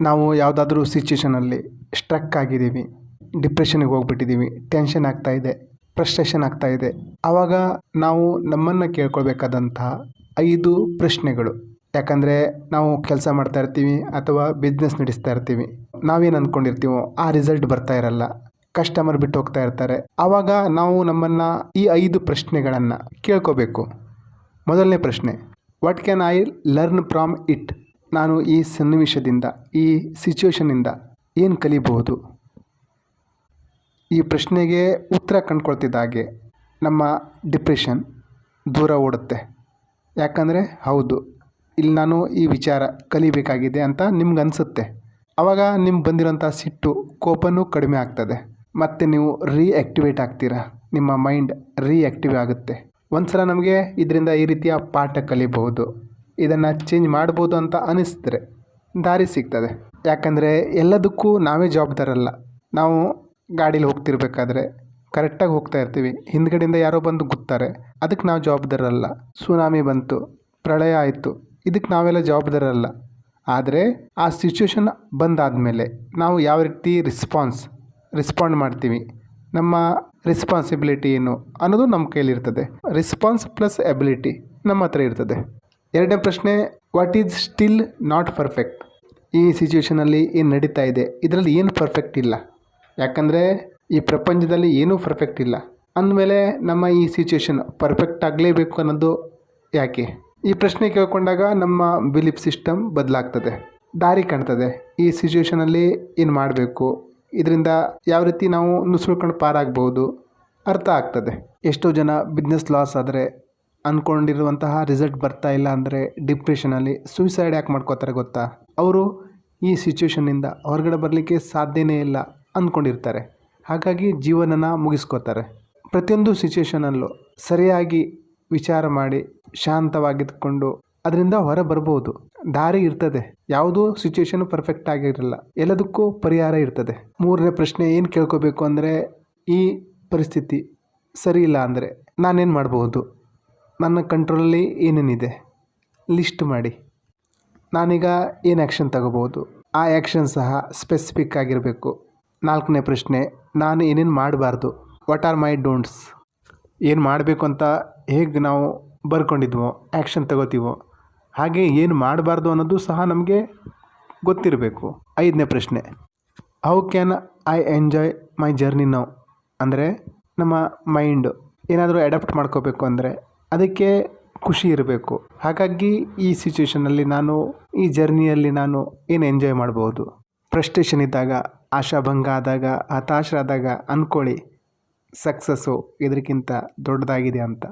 ನಾವು ಯಾವುದಾದ್ರೂ ಸಿಚುವೇಷನಲ್ಲಿ ಸ್ಟ್ರಕ್ ಆಗಿದ್ದೀವಿ ಡಿಪ್ರೆಷನ್ಗೆ ಹೋಗ್ಬಿಟ್ಟಿದ್ದೀವಿ ಟೆನ್ಷನ್ ಆಗ್ತಾ ಇದೆ ಫ್ರಸ್ಟ್ರೇಷನ್ ಆಗ್ತಾ ಇದೆ. ಆವಾಗ ನಾವು ನಮ್ಮನ್ನು ಕೇಳ್ಕೊಳ್ಬೇಕಾದಂತಹ ಐದು ಪ್ರಶ್ನೆಗಳು. ಯಾಕಂದರೆ ನಾವು ಕೆಲಸ ಮಾಡ್ತಾ ಇರ್ತೀವಿ ಅಥವಾ ಬಿಸ್ನೆಸ್ ನಡೆಸ್ತಾ ಇರ್ತೀವಿ. ನಾವೇನು ಅಂದ್ಕೊಂಡಿರ್ತೀವೋ ಆ ರಿಸಲ್ಟ್ ಬರ್ತಾ ಇರಲ್ಲ. ಕಸ್ಟಮರ್ ಬಿಟ್ಟು ಹೋಗ್ತಾ ಇರ್ತಾರೆ. ಆವಾಗ ನಾವು ನಮ್ಮನ್ನು ಈ ಐದು ಪ್ರಶ್ನೆಗಳನ್ನು ಕೇಳ್ಕೋಬೇಕು. ಮೊದಲನೇ ಪ್ರಶ್ನೆ what can I learn from it ನಾನು ಈ ಸನ್ನಿವೇಶದಿಂದ, ಈ ಸಿಚುವೇಶನಿಂದ ಏನು ಕಲಿಬಹುದು? ಈ ಪ್ರಶ್ನೆಗೆ ಉತ್ತರ ಕಂಡ್ಕೊಳ್ತಿದ್ದ ಹಾಗೆ ನಮ್ಮ ಡಿಪ್ರೆಷನ್ ದೂರ ಓಡುತ್ತೆ. ಯಾಕಂದರೆ ಹೌದು, ಇಲ್ಲಿ ನಾನು ಈ ವಿಚಾರ ಕಲಿಬೇಕಾಗಿದೆ ಅಂತ ನಿಮ್ಗೆ ಅನಿಸುತ್ತೆ. ಆವಾಗ ನಿಮ್ಗೆ ಬಂದಿರೋಂಥ ಸಿಟ್ಟು, ಕೋಪನೂ ಕಡಿಮೆ ಆಗ್ತದೆ. ಮತ್ತು ನೀವು ರೀಆ್ಯಕ್ಟಿವೇಟ್ ಆಗ್ತೀರಾ? ನಿಮ್ಮ ಮೈಂಡ್ ರೀಆ್ಯಕ್ಟಿವ್ ಆಗುತ್ತೆ. ಒಂದು ಸಲ ನಮಗೆ ಇದರಿಂದ ಈ ರೀತಿಯ ಪಾಠ ಕಲಿಬಹುದು. ಇದನ್ನು ಚೇಂಜ್ ಮಾಡ್ಬೋದು ಅಂತ ಅನಿಸಿದ್ರೆ ದಾರಿ ಸಿಗ್ತದೆ. ಯಾಕಂದರೆ ಎಲ್ಲದಕ್ಕೂ ನಾವೇ ಜವಾಬ್ದಾರಲ್ಲ ನಾವು ಗಾಡೀಲಿ ಹೋಗ್ತಿರ್ಬೇಕಾದ್ರೆ ಕರೆಕ್ಟಾಗಿ ಹೋಗ್ತಾ ಇರ್ತೀವಿ. ಹಿಂದ್ಗಡೆಯಿಂದ ಯಾರೋ ಬಂದು ಗುತ್ತಾರೆ. ಅದಕ್ಕೆ ನಾವು ಜವಾಬ್ದಾರಲ್ಲ ಸುನಾಮಿ ಬಂತು, ಪ್ರಳಯ ಆಯಿತು, ಇದಕ್ಕೆ ನಾವೆಲ್ಲ ಜವಾಬ್ದಾರಲ್ಲ ಆದರೆ ಆ ಸಿಚುವೇಶನ್ ಬಂದಾದಮೇಲೆ ನಾವು ಯಾವ ರೀತಿ ರಿಸ್ಪಾನ್ಸ್ ರೆಸ್ಪಾಂಡ್ ಮಾಡ್ತೀವಿ? ನಮ್ಮ ರೆಸ್ಪಾನ್ಸಿಬಿಲಿಟಿ ಏನು ಅನ್ನೋದು ನಮ್ಮ ಕೈಲಿರ್ತದೆ. ರಿಸ್ಪಾನ್ಸ್ ಪ್ಲಸ್ ಎಬಿಲಿಟಿ ನಮ್ಮ ಹತ್ರ ಇರ್ತದೆ. ಎರಡನೇ ಪ್ರಶ್ನೆ what is still not perfect ಈ ಸಿಚುವೇಷನಲ್ಲಿ ಏನು ನಡೀತಾ ಇದೆ? ಇದರಲ್ಲಿ ಏನು ಪರ್ಫೆಕ್ಟ್ ಇಲ್ಲ? ಯಾಕಂದರೆ ಈ ಪ್ರಪಂಚದಲ್ಲಿ ಏನೂ ಪರ್ಫೆಕ್ಟ್ ಇಲ್ಲ. ಅಂದಮೇಲೆ ನಮ್ಮ ಈ ಸಿಚುವೇಷನ್ ಪರ್ಫೆಕ್ಟ್ ಆಗಲೇಬೇಕು ಅನ್ನೋದು ಯಾಕೆ? ಈ ಪ್ರಶ್ನೆ ಕೇಳ್ಕೊಂಡಾಗ ನಮ್ಮ ಬಿಲೀಫ್ ಸಿಸ್ಟಮ್ ಬದಲಾಗ್ತದೆ. ದಾರಿ ಕಾಣ್ತದೆ. ಈ ಸಿಚುವೇಷನಲ್ಲಿ ಏನು ಮಾಡಬೇಕು? ಇದರಿಂದ ಯಾವ ರೀತಿ ನಾವು ನುಸುಳ್ಕೊಂಡು ಪಾರಾಗ್ಬೋದು? ಅರ್ಥ ಆಗ್ತದೆ. ಎಷ್ಟೋ ಜನ ಬಿಸ್ನೆಸ್ ಲಾಸ್ ಆದರೆ ಅಂದ್ಕೊಂಡಿರುವಂತಹ ರಿಸಲ್ಟ್ ಬರ್ತಾ ಇಲ್ಲ ಅಂದರೆ ಡಿಪ್ರೆಷನಲ್ಲಿ ಸೂಸೈಡ್ ಯಾಕೆ ಮಾಡ್ಕೋತಾರೆ ಗೊತ್ತಾ? ಅವರು ಈ ಸಿಚುವೇಷನ್ನಿಂದ ಹೊರಗಡೆ ಬರಲಿಕ್ಕೆ ಸಾಧ್ಯನೇ ಇಲ್ಲ ಅಂದ್ಕೊಂಡಿರ್ತಾರೆ ಹಾಗಾಗಿ ಜೀವನನ ಮುಗಿಸ್ಕೋತಾರೆ. ಪ್ರತಿಯೊಂದು ಸಿಚುವೇಷನಲ್ಲೂ ಸರಿಯಾಗಿ ವಿಚಾರ ಮಾಡಿ ಶಾಂತವಾಗಿದ್ಕೊಂಡು ಅದರಿಂದ ಹೊರ ಬರ್ಬೋದು. ದಾರಿ ಇರ್ತದೆ. ಯಾವುದೂ ಸಿಚುವೇಶನ್ ಪರ್ಫೆಕ್ಟ್ ಆಗಿರಲ್ಲ. ಎಲ್ಲದಕ್ಕೂ ಪರಿಹಾರ ಇರ್ತದೆ. ಮೂರನೇ ಪ್ರಶ್ನೆ ಏನು ಕೇಳ್ಕೋಬೇಕು ಅಂದರೆ ಈ ಪರಿಸ್ಥಿತಿ ಸರಿ ಇಲ್ಲ ಅಂದರೆ ನಾನೇನು ಮಾಡ್ಬೋದು ನನ್ನ ಕಂಟ್ರೋಲಲ್ಲಿ ಏನೇನಿದೆ? ಲಿಸ್ಟ್ ಮಾಡಿ. ನಾನೀಗ ಏನು ಆ್ಯಕ್ಷನ್ ತಗೋಬೋದು ಆ ಆ್ಯಕ್ಷನ್ ಸಹ ಸ್ಪೆಸಿಫಿಕ್ ಆಗಿರಬೇಕು. ನಾಲ್ಕನೇ ಪ್ರಶ್ನೆ, ನಾನು ಏನೇನು ಮಾಡಬಾರ್ದು? ವಾಟ್ ಆರ್ ಮೈ ಡೋಂಟ್ಸ್ ಏನು ಮಾಡಬೇಕು ಅಂತ ಹೇಗೆ ನಾವು ಬರ್ಕೊಂಡಿದ್ವೋ ಆ್ಯಕ್ಷನ್ ತಗೋತೀವೋ, ಹಾಗೆ ಏನು ಮಾಡಬಾರ್ದು ಅನ್ನೋದು ಸಹ ನಮಗೆ ಗೊತ್ತಿರಬೇಕು. ಐದನೇ ಪ್ರಶ್ನೆ how can I enjoy my journey now ಅಂದರೆ ನಮ್ಮ ಮೈಂಡು ಏನಾದರೂ ಅಡಾಪ್ಟ್ ಮಾಡ್ಕೋಬೇಕು ಅಂದರೆ ಅದಕ್ಕೆ ಖುಷಿ ಇರಬೇಕು. ಹಾಗಾಗಿ ಈ ಸಿಚುವೇಷನಲ್ಲಿ ನಾನು, ಈ ಜರ್ನಿಯಲ್ಲಿ ನಾನು ಏನು ಎಂಜಾಯ್ ಮಾಡ್ಬೋದು? ಫ್ರಸ್ಟ್ರೇಷನ್ ಇದ್ದಾಗ ಆಶಾಭಂಗ ಆದಾಗ, ಹತಾಶರಾದಾಗ ಅಂದ್ಕೊಳ್ಳಿ ಸಕ್ಸಸ್ಸು ಇದಕ್ಕಿಂತ ದೊಡ್ಡದಾಗಿದೆ ಅಂತ.